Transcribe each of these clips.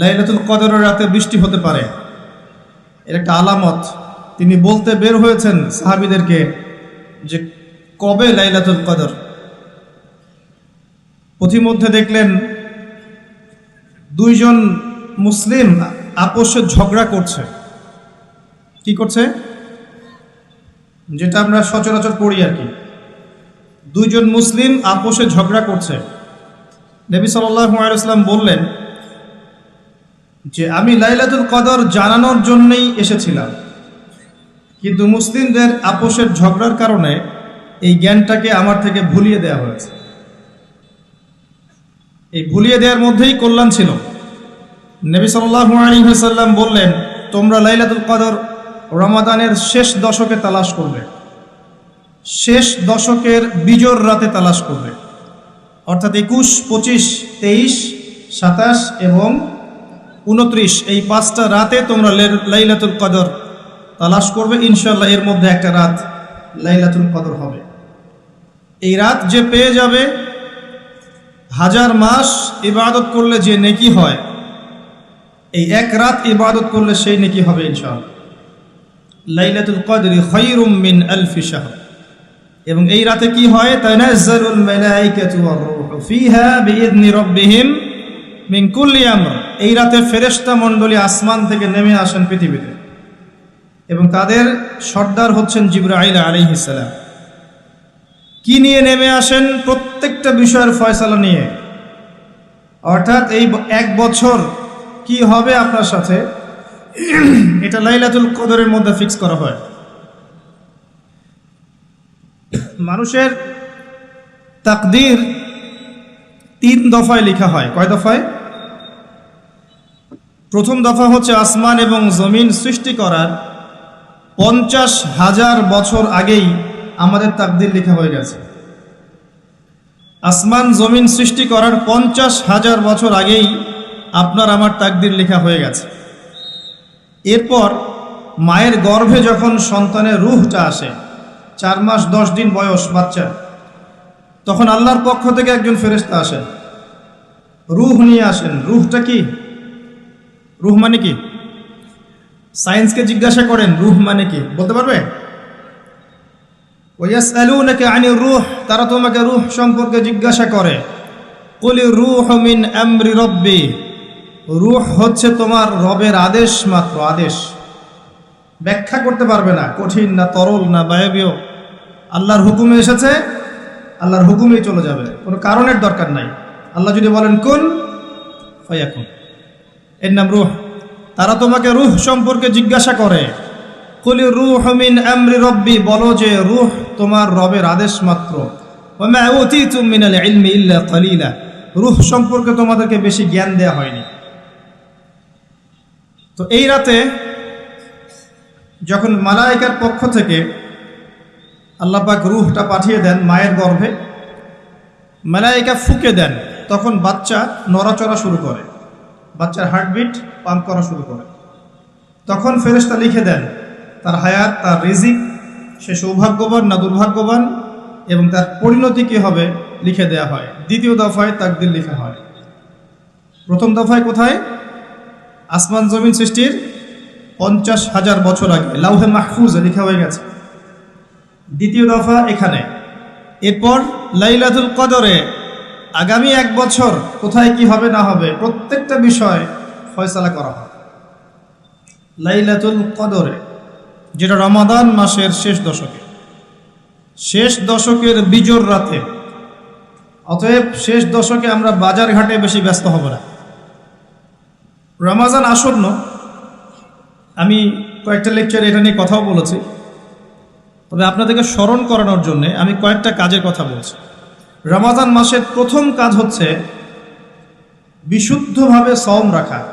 লাইলাতুল কদরের রাতে বৃষ্টি হতে পারে। এর একটা আলামত, তিনি বলতে বের হয়েছেন সাহাবিদেরকে যে কবে লাইলাতুল কদর। পথিমধ্যে দেখলেন দুইজন মুসলিম আপোষে ঝগড়া করছে। কি করছে? যেটা আমরা সচরাচর পড়ি আর কি। দুইজন মুসলিম আপোষে ঝগড়া করছে। নবী সাল্লাম বললেন যে আমি লাইলাতুল কদর জানানোর জন্যই এসেছিলাম। কিন্তু মুসলিমদের আপোষের ঝগড়ার কারণে এই জ্ঞানটাকে আমার থেকে ভুলিয়ে দেওয়া হয়েছে। এই ভুলিয়ে দেওয়ার মধ্যেই কল্যাণ ছিল। নবী সাল্লাল্লাহু আলাইহি ওয়াসাল্লাম বললেন, তোমরা লাইলাতুল কদর রমাদানের শেষ দশকে তালাশ করবে। শেষ দশকের বিজোর রাতে তালাশ করবে। অর্থাৎ একুশ, পঁচিশ, তেইশ, সাতাশ এবং উনত্রিশ, এই পাঁচটা রাতে তোমরা লাইলাতুল কদর তালাশ করবে ইনশাল্লাহ এর মধ্যে একটা রাত লাইলাতুল কদর হবে। এই রাত যে পেয়ে যাবে, হাজার মাস ইবাদত করলে যে নেকি হয়, এই এক রাত ইবাদত করলে সেই নেকি হবে ইনশাআল্লাহ। লাইলাতুল কদরি খায়রুম মিন আলফি শাহর। এবং এই রাতে কি হয়? তানাজ্জালুল মালাইকাতু ওয়ার রূহু ফিহা বিইذনি রাব্বিহিম। কুল্লি এই রাতে ফেরেস্তা মণ্ডলী আসমান থেকে নেমে আসেন পৃথিবীতে। এবং তাদের সর্দার হচ্ছেন জিবরাইল আলাইহিস সালাম। কি নিয়ে নেমে আসেন প্রত্যেকটা বিষয়ের ফয়সালা নিয়ে? অর্থাৎ এই এক বছর কি হবে আপনার সাথে? এটা লাইলাতুল কদরের মধ্যে ফিক্স করা হয়। মানুষের তাকদির তিন দফায় লেখা হয়। কয় দফায়? প্রথম দফা হচ্ছে আসমান এবং জমিন সৃষ্টি করার পঞ্চাশ হাজার বছর আগেই আমাদের তাকদির লেখা হয়ে গেছে। আসমান, জমিন সৃষ্টি করার পঞ্চাশ হাজার বছর আগেই আপনার আমার তাকদির লেখা হয়ে গেছে। এরপর মায়ের গর্ভে যখন সন্তানের রুহটা আসে, চার মাস দশ দিন বয়স বাচ্চা, তখন আল্লাহর পক্ষ থেকে একজন ফেরেস্তা আসেন। রুহ নিয়ে আসেন। রুহটা কি? রুহ মানে কি? সায়েন্সকে জিজ্ঞাসা করেন, রুহ মানে কি? বলতে পারবে? ওয়াসআলুনাকা আনির রূহ, তারা তোমাকে রূহ সম্পর্কে জিজ্ঞাসা করে। কুলি রূহ মিন আমরি রব্বি, রূহ হচ্ছে তোমার রবের আদেশ মাত্র, আদেশ। ব্যাখ্যা করতে পারবে না, কঠিন না, তরল না বায়বীয় আল্লাহর হুকুমে এসেছে, আল্লাহর হুকুমেই চলে যাবে। কোনো কারণের দরকার নাই। আল্লাহ যদি বলেন, কোন, ফয়াকুন। এর নাম রুহ। তারা তোমাকে রুহ সম্পর্কে জিজ্ঞাসা করে। কলি রুহ মিন আমরি রব্বি, বলো যে রুহ তোমার রবের আদেশ মাত্র। রুহ সম্পর্কে তোমাদেরকে বেশি জ্ঞান দেয়া হয়নি। তো এই রাতে যখন মালাইকার পক্ষ থেকে আল্লাহ পাক রুহটা পাঠিয়ে দেন মায়ের গর্ভে, মালাইকা ফুকে দেন, তখন বাচ্চা নড়াচড়া শুরু করে। বাচ্চার হার্টবিট পাম্প করা শুরু করে। তখন ফেরেশতা লিখে দেন, তার হায়াত, তার রিজিক, সে সৌভাগ্যবান না দুর্ভাগ্যবান, এবং তার পরিণতি কী হবে লিখে দেয়া হয়। দ্বিতীয় দফায় তাকদির লেখা হয়। প্রথম দফায় কোথায়? আসমান জমিন সৃষ্টির পঞ্চাশ হাজার বছর আগে। লাউহে মাহফুজে লেখা হয়ে গেছে। দ্বিতীয় দফা এখানে। এরপর লাইলাতুল কদরে আগামী এক বছর কোথায় কি হবে না হবে প্রত্যেকটা বিষয় ফয়সালা করা হয়। লাইলাতুল কদরে, যেটা রমাদান মাসের শেষ দশকে। শেষ দশকের বিজোর রাতে। অতএব শেষ দশকে আমরা বাজার ঘাটে বেশি ব্যস্ত হব না। রমাজান আসন্ন, আমি কয়েকটা লেকচার এটা নিয়ে কথাও বলেছি। তবে আপনাদেরকে স্মরণ করানোর জন্য আমি কয়েকটা কাজের কথা বলছি। রমাজান মাসের প্রথম কাজ হচ্ছে বিশুদ্ধভাবে সম রাখা।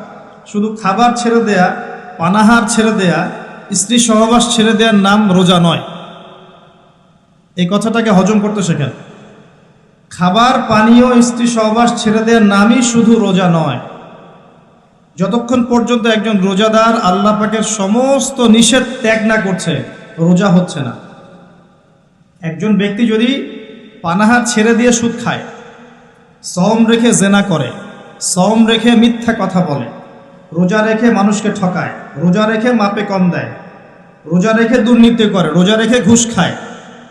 শুধু খাবার ছেড়ে দেয়া, পানাহার ছেড়ে দেয়া, স্ত্রী সহবাস ছেড়ে দেওয়ার নাম রোজা নয়। এই কথাটাকে হজম করতে শেখেন। খাবার পানীয় স্ত্রী সহবাস ছেড়ে দেওয়ার নামই শুধু রোজা নয়। যতক্ষণ পর্যন্ত একজন রোজাদার আল্লাহ পাকের সমস্ত নিষেধ ত্যাগ না করছে, রোজা হচ্ছে না। একজন ব্যক্তি যদি পানাহার ছেড়ে দিয়ে সুদ খায়। সম রেখে জেনা করে। সম রেখে মিথ্যা কথা বলে। রোজা রেখে মানুষকে ঠকায়। রোজা রেখে মাপে কম দেয়। রোজা রেখে দুর্নীতি করে। রোজা রেখে ঘুষ খায়।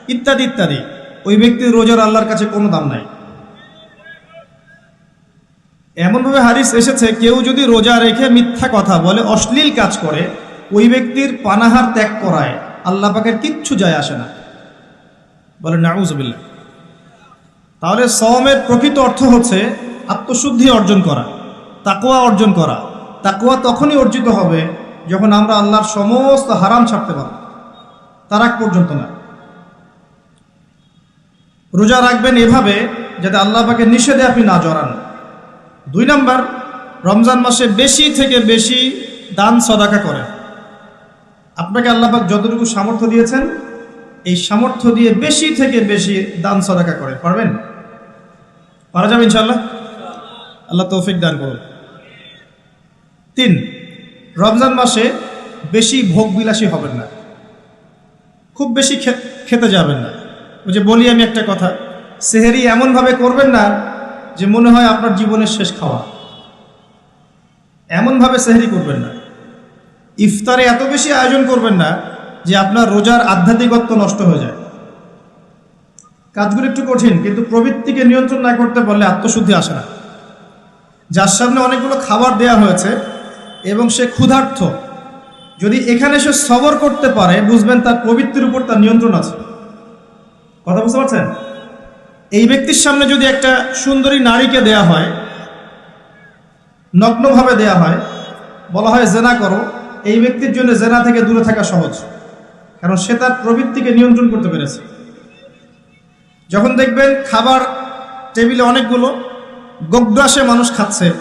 ইত্যাদি ইত্যাদি। ওই ব্যক্তির রোজার আল্লাহর কাছে কোনো দাম নাই। এমনভাবে হারিস এসেছে, কেউ যদি রোজা রেখে মিথ্যা কথা বলে, অশ্লীল কাজ করে, ওই ব্যক্তির পানাহার ত্যাগ করায়। আল্লাহ পাকের কিচ্ছু যায় আসে না। বলে নাউজবিল্লা তাহলে সওমের প্রকৃত অর্থ হচ্ছে আত্মশুদ্ধি অর্জন করা তাকোয়া অর্জন করা। তাকোয়া তখনই অর্জিত হবে যখন আমরা আল্লাহর সমস্ত হারাম ছাড়তে পারব। তার আগ পর্যন্ত না। রোজা রাখবেন এভাবে যাতে আল্লাহ পাকে নিষেধে আপনি না জড়ান। দুই নাম্বার, রমজান মাসে বেশি থেকে বেশি দান সদাকা করেন। আপনাকে আল্লাপাক যতটুকু সামর্থ্য দিয়েছেন, এই সামর্থ্য দিয়ে বেশি থেকে বেশি দান সদাকা করে পারবেন? পারা যাবে ইনশাল্লাহ আল্লাহ তৌফিক দান করুন। তিন, রমজান মাসে বেশি ভোগ বিলাসী হবেন না। খুব বেশি খেতে যাবেন না। ওই যে বলি আমি একটা কথা, সেহেরি এমনভাবে করবেন না যে মনে হয় আপনার জীবনের শেষ খাওয়া। এমনভাবে সেহেরি করবেন না। ইফতারে এত বেশি আয়োজন করবেন না যে আপনার রোজার আধ্যাত্মিকত্ব নষ্ট হয়ে যায়। কাজগুলো একটু কঠিন, কিন্তু প্রবৃত্তিকে নিয়ন্ত্রণ না করতে পারলে আত্মশুদ্ধি আসে না। যার সামনে অনেকগুলো খাবার দেয়া হয়েছে এবং সে ক্ষুধার্থ। যদি এখানে সে সবর করতে পারে, বুঝবেন তার প্রবৃত্তির উপর তার নিয়ন্ত্রণ আছে। কথা বুঝতে পারছেন? এই ব্যক্তির সামনে যদি একটা সুন্দরী নারীকে দেয়া হয়, নগ্নভাবে দেয়া হয়, বলা হয় জেনা করো, এই ব্যক্তির জন্য জেনা থেকে দূরে থাকা সহজ। কারণ সে তার প্রবৃত্তিকে নিয়ন্ত্রণ করতে পেরেছে। যখন দেখবেন খাবার টেবিলে অনেকগুলো গোগ্রাসে মানুষ খাচ্ছে।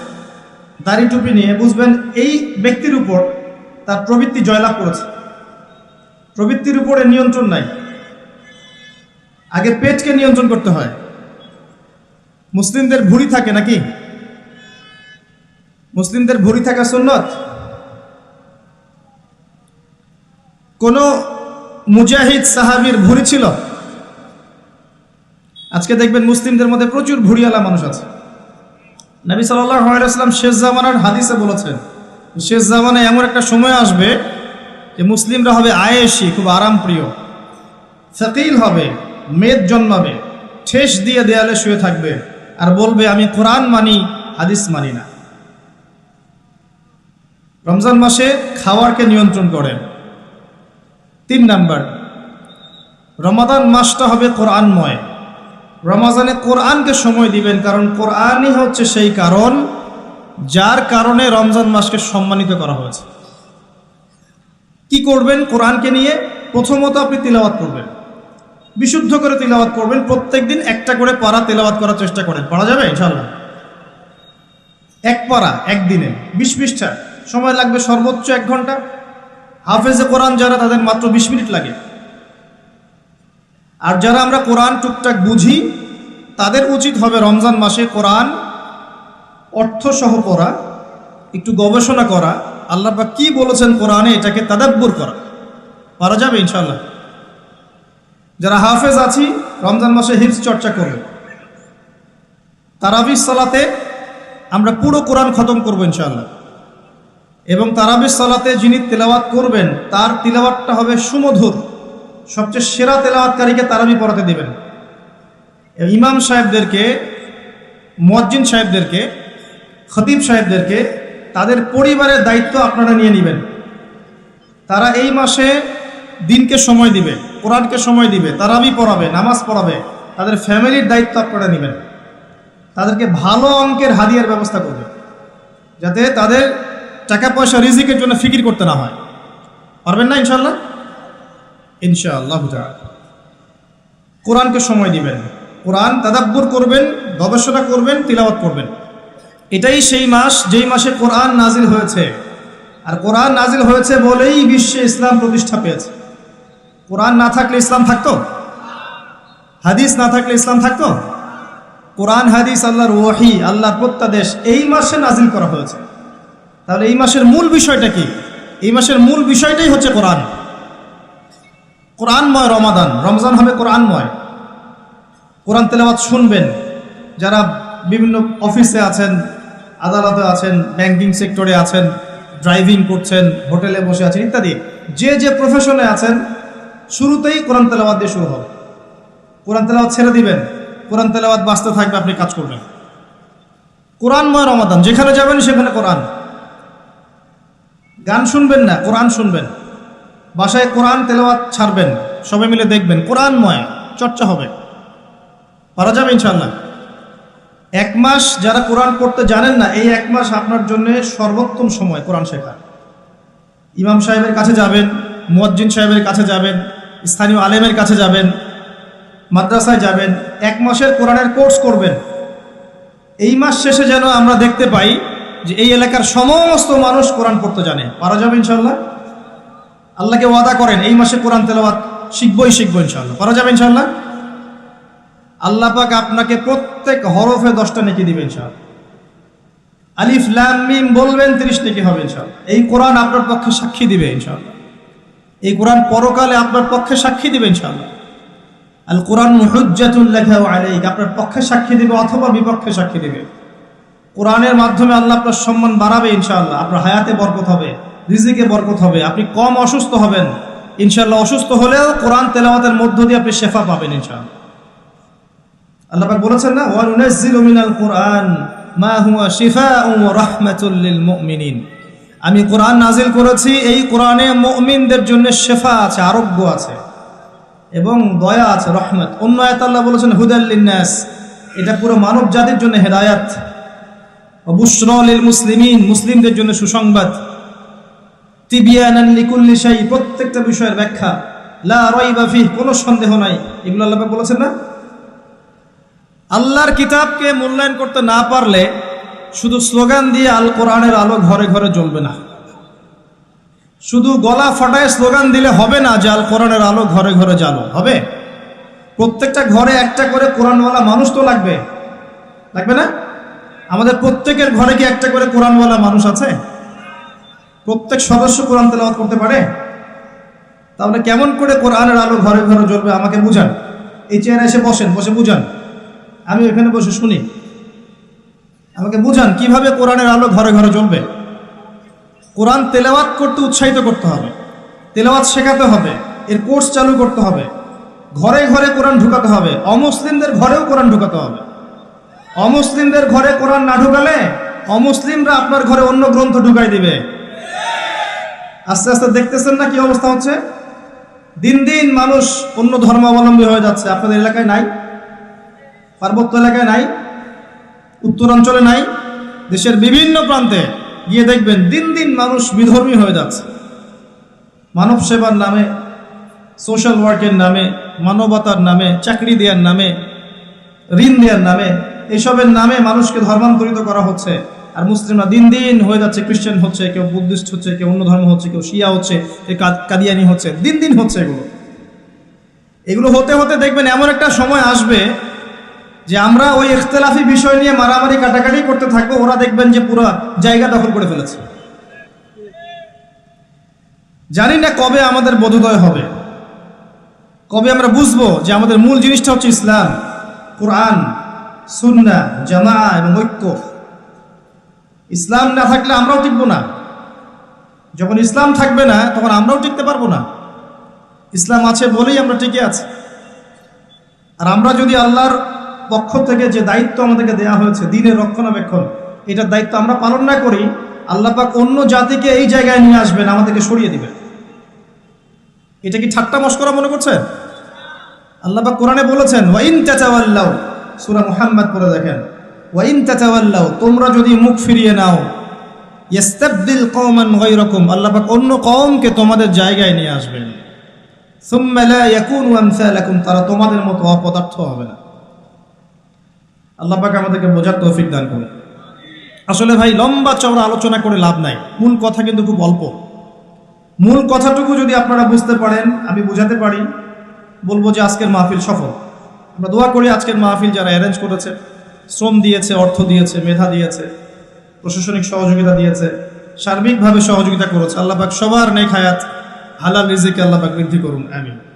দাড়ি টুপি নিয়ে বুঝবেন এই ব্যক্তির উপর তার প্রবৃত্তি জয়লাভ করেছে। প্রবৃত্তির উপরে নিয়ন্ত্রণ নাই। আগে পেটকে নিয়ন্ত্রণ করতে হয়। মুসলিমদের ভুঁড়ি থাকে নাকি? মুসলিমদের ভুঁড়ি থাকা সুন্নত? কোন মুজাহিদ সাহাবির ভুঁড়ি ছিল? আজকে দেখবেন মুসলিমদের মধ্যে প্রচুর ভুঁড়িওয়ালা মানুষ আছে। নবী সাল্লাম শেষ জামানার হাদিসে বলেছেন, শেষ জামানায় এমন একটা সময় আসবে যে মুসলিমরা হবে আয়েসি খুব আরাম প্রিয় ফকিল হবে, মেদ জন্মাবে, ঠেস দিয়ে দেয়ালে শুয়ে থাকবে আর বলবে, আমি কোরআন মানি, হাদিস মানি না। রমজান মাসে খাওয়ারকে নিয়ন্ত্রণ করেন। তিন নাম্বার, রমাদান মাসটা হবে কোরআনময়। রমাজানে কোরআনকে সময় দিবেন, কারণ কোরআনই হচ্ছে সেই কারণ যার কারণে রমজান মাসকে সম্মানিত করা হয়েছে। কি করবেন? কোরআনকে নিয়ে প্রথমত আপনি তিলাওয়াত করবেন। বিশুদ্ধ করে তিলাওয়াত করবেন। প্রত্যেক দিন একটা করে পারা তেলাওয়াত করার চেষ্টা করেন। পড়া যাবে? ইনশাল্লাহ এক পারা, একদিনে। বিশ পৃষ্ঠা। সময় লাগবে সর্বোচ্চ এক ঘণ্টা। হাফেজে কোরআন যারা, তাদের মাত্র বিশ মিনিট লাগে। আর যারা আমরা কোরআন টুকটাক বুঝি, তাদের উচিত হবে রমজান মাসে কোরআন অর্থসহ পড়া, একটু গবেষণা করা। আল্লাহ বা কি বলেছেন কোরআনে, এটাকে তাদাব্বুর করা। পারা যাবে ইনশাল্লাহ যারা হাফেজ আছি, রমজান মাসে হিফস চর্চা করবে। তারাবিস সালাতে আমরা পুরো কোরআন খতম করব ইনশাল্লাহ এবং তারাবিস সালাতে যিনি তেলাওয়াত করবেন, তার তিলাওয়াতটা হবে সুমধুর। সবচেয়ে সেরা তেলাওয়াতকারীকে তারাবি পড়াতে দেবেন। ইমাম সাহেবদেরকে মজ্জিন সাহেবদেরকে, খতিব সাহেবদেরকে তাদের পরিবারের দায়িত্ব আপনারা নিয়ে নেবেন। তারা এই মাসে দিনকে সময় দিবে, কোরআনকে সময় দিবে, তারাবি পড়াবে, নামাজ পড়াবে, তাদের ফ্যামিলির দায়িত্ব আপনারা নেবেন। তাদেরকে ভালো অঙ্কের হাদিয়ার ব্যবস্থা করবে, যাতে তাদের টাকা পয়সা রিজিকের জন্য ফিকির করতে না হয়। পারবেন না ইনশাল্লাহ ইনশাআল্লাহ কোরআনকে সময় দিবেন। কোরআন তাদাব্বুর করবেন, গবেষণা করবেন, তিলাওয়াত করবেন। এটাই সেই মাস, যেই মাসে কোরআন নাজিল হয়েছে। আর কোরআন নাজিল হয়েছে বলেই বিশ্বে ইসলাম প্রতিষ্ঠা পেয়েছে। কোরআন না থাকলে ইসলাম থাকতো? হাদিস না থাকলে ইসলাম থাকতো? কোরআন, হাদিস, আল্লাহর ওয়াহি, আল্লাহর প্রত্যাদেশ, এই মাসে নাজিল করা হয়েছে। তাহলে এই মাসের মূল বিষয়টা কি? এই মাসের মূল বিষয়টাই হচ্ছে কোরআন। কোরআনময় রমাদান। রমজান হবে কোরআনময়। কোরআন তেলাওয়াত শুনবেন। যারা বিভিন্ন অফিসে আছেন, আদালতে আছেন ব্যাংকিং সেক্টরে আছেন ড্রাইভিং করছেন, হোটেলে বসে আছেন ইত্যাদি, যে যে প্রফেশনে আছেন, শুরুতেই কোরআন তেলাওয়াত দিয়ে শুরু হবে। কোরআন তেলাওয়াত ছেড়ে দিবেন। কোরআন তেলাওয়াত বাঁচতে থাকবে, আপনি কাজ করবেন। কোরআনময় রমাদান, যেখানে যাবেন সেখানে কোরআন। গান শুনবেন না, কোরআন শুনবেন। বাসায় কোরআন তেলাওয়াত ছাড়বেন, সবাই মিলে দেখবেন, কোরআনময়, চর্চা হবে। পারা যাবে ইনশাল্লাহ এক মাস যারা কোরআন পড়তে জানেন না, এই এক মাস আপনার জন্য সর্বোত্তম সময় কোরআন শেখা। ইমাম সাহেবের কাছে যাবেন, মুয়াজ্জিন সাহেবের কাছে যাবেন, স্থানীয় আলেমের কাছে যাবেন, মাদ্রাসায় যাবেন, এক মাসের কোরআনের কোর্স করবেন। এই মাস শেষে যেন আমরা দেখতে পাই যে এই এলাকার সমস্ত মানুষ কোরআন পড়তে জানে। পারা যাবে ইনশাল্লাহ আল্লাহকে ওয়াদা করেন, এই মাসে কোরআন তেলাওয়াত শিখবই শিখব ইনশাল্লাহ পারা যাবে ইনশাল্লাহ আল্লাহ পাক আপনাকে প্রত্যেক হরফে দশটা নেকি দিবেন ইনশাল্লাহ আলিফ, লাম, মিম বলবেন, তিরিশ নেকি হবে ইনশাল্লাহ এই কোরআন আপনার পক্ষে সাক্ষী দিবে ইনশাল্লাহ এই কোরআন পরকালে আপনার পক্ষে সাক্ষী দিবে ইনশাল্লাহ আল কোরআন হুজ্জাতুল্লাহ আলাইক, আপনার পক্ষে সাক্ষী দিবে অথবা বিপক্ষে সাক্ষী দিবে। কোরআনের মাধ্যমে আল্লাহ আপনার সম্মান বাড়াবে ইনশাআল্লাহ, আপনার হায়াতে বরকত হবে। রিজিকে বরকত হবে, আপনি কম অসুস্থ হবেন। ইনশাল্লাহ অসুস্থ হলেও কোরআন তেলাওয়াতের মধ্য দিয়ে আপনি শেফা পাবেন ইনশাআল্লাহ। আল্লাহ বলেছেন না ওয়া নুনাজ্জিলু মিনাল কোরআন মা আমি কোরআন নাজিল করেছি, এই কোরআনে মুমিনদের জন্য শেফা আছে, আরোগ্য আছে এবং দয়া আছে, রহমত। অন্য আয়াত আল্লাহ বলেছেন হুদাল্লিন নাস এটা পুরো মানব জাতির জন্য হেদায়াত। অবুসরলিল মুসলিমিন, মুসলিমদের জন্য সুসংবাদ। তিবিয়ানান লিকুল্লি শাই, প্রত্যেকটা বিষয়ের ব্যাখ্যা। লা রাইবা ফিহ, কোনো সন্দেহ নাই। এগুলো আল্লাহ বলেছেন না? আল্লাহর কিতাবকে মূল্যায়ন করতে না পারলে শুধু স্লোগান দিয়ে আল কোরআনের আলো ঘরে ঘরে জ্বলবে না। শুধু গলা ফাটায় স্লোগান দিলে হবে না যে আল কোরআনের আলো ঘরে ঘরে জ্বালো। হবে? প্রত্যেকটা ঘরে একটা করে কোরআনওয়ালা মানুষ তো লাগবে। লাগবে না? আমাদের প্রত্যেকের ঘরে কি একটা করে কোরআনওয়ালা মানুষ আছে? প্রত্যেক সদস্য কোরআন তেলাওয়াত করতে পারে? তাহলে কেমন করে কোরআনের আলো ঘরে ঘরে জ্বলবে আমাকে বুঝান। এই চেয়ারে এসে বসেন, বসে বুঝান। আমি এখানে বসে শুনি। আমাকে বুঝান কীভাবে কোরআনের আলো ঘরে ঘরে জ্বলবে। কোরআন তেলাওয়াত করতে উৎসাহিত করতে হবে। তেলাওয়াত শেখাতে হবে। এর কোর্স চালু করতে হবে। ঘরে ঘরে কোরআন ঢুকাতে হবে। অমুসলিমদের ঘরেও কোরআন ঢুকাতে হবে। অমুসলিমদের ঘরে কোরআন না ঢুকালে অমুসলিমরা আপনার ঘরে অন্য গ্রন্থ ঢুকাই দিবে। আস্তে আস্তে দেখতেছেন না কি অবস্থা হচ্ছে? দিন দিন মানুষ অন্য ধর্মাবলম্বী হয়ে যাচ্ছে। আপনাদের এলাকায় নাই? পার্বত্য এলাকায় নাই? উত্তরাঞ্চলে নাই? দেশের বিভিন্ন প্রান্তে গিয়ে দেখবেন দিন দিন মানুষ বিধর্মী হয়ে যাচ্ছে। মানব সেবার নামে সোশ্যাল ওয়ার্কের নামে, মানবতার নামে, চাকরি দেওয়ার নামে, ঋণ দেওয়ার নামে, এসবের নামে মানুষকে ধর্মান্তরিত করা হচ্ছে। আর মুসলিমরা দিন দিন হয়ে যাচ্ছে খ্রিস্টান হচ্ছে, কেউ বুদ্ধিস্ট হচ্ছে, কেউ অন্য ধর্ম হচ্ছে, কেউ শিয়া হচ্ছে, কেউ কাদিয়ানি হচ্ছে, দিন দিন হচ্ছে এগুলো। এগুলো হতে হতে দেখবেন এমন একটা সময় আসবে যে আমরা ওই ইখতলাফি বিষয় নিয়ে মারামারি, কাটাকাটি করতে থাকব, ওরা দেখবেন যে পুরো জায়গা দখল করে ফেলেছে। জানি না কবে আমাদের বোধোদয় হবে। কবে আমরা বুঝব যে আমাদের মূল জিনিসটা হচ্ছে ইসলাম, কোরআন সুন্না জামা এবং ঐক্য। ইসলাম না থাকলে আমরাও টিকবো না। যখন ইসলাম থাকবে না, তখন আমরাও টিকতে পারব না। ইসলাম আছে বলেই আমরা টিকে আছি। আর আমরা যদি আল্লাহর পক্ষ থেকে যে দায়িত্ব আমাদেরকে দেওয়া হয়েছে, দিনের রক্ষণাবেক্ষণ, এটার দায়িত্ব আমরা পালন না করি, আল্লাহ পাক অন্য জাতিকে এই জায়গায় নিয়ে আসবেন, আমাদেরকে সরিয়ে দিবেন। এটা কি ঠাট্টা মস্করা মনে করছেন আল্লাহ পাক কোরআনে বলেছেন ওয়াইন তাতাওয়াল্লাও সূরা মুহাম্মদ পড়ে দেখেন। ওয়াইন তাতাওয়াল্লাও তোমরা যদি মুখ ফিরিয়ে নাও ইস্তাবদিল কওমান গায়রাকুম, আল্লাহ পাক অন্য কওমকে তোমাদের জায়গায় নিয়ে আসবেন। সুম্মা লা ইয়াকুনু আমসালাকুম, তারা তোমাদের মতো অপদার্থ হবে না। আল্লাহ আমাদেরকে বোঝার তৌফিক দান করুন। আসলে ভাই, লম্বা চওড়া আলোচনা করে লাভ নাই। মূল কথা কিন্তু খুব অল্প। মূল কথাটুকু যদি আপনারা বুঝতে পারেন, আমি বুঝাতে পারি। বলব যে আজকের মাহফিল সফল। আমরা দোয়া করি আজকের মাহফিল যারা অ্যারেঞ্জ করেছে। শ্রম দিয়েছে, অর্থ দিয়েছে, মেধা দিয়েছে, প্রশাসনিক সহযোগিতা দিয়েছে, সার্বিকভাবে সহযোগিতা করেছে। আল্লাহ পাক সবার নেক হায়াত, হালাল রিজিকে আল্লাহ পাক বৃদ্ধি করুন। আমিন।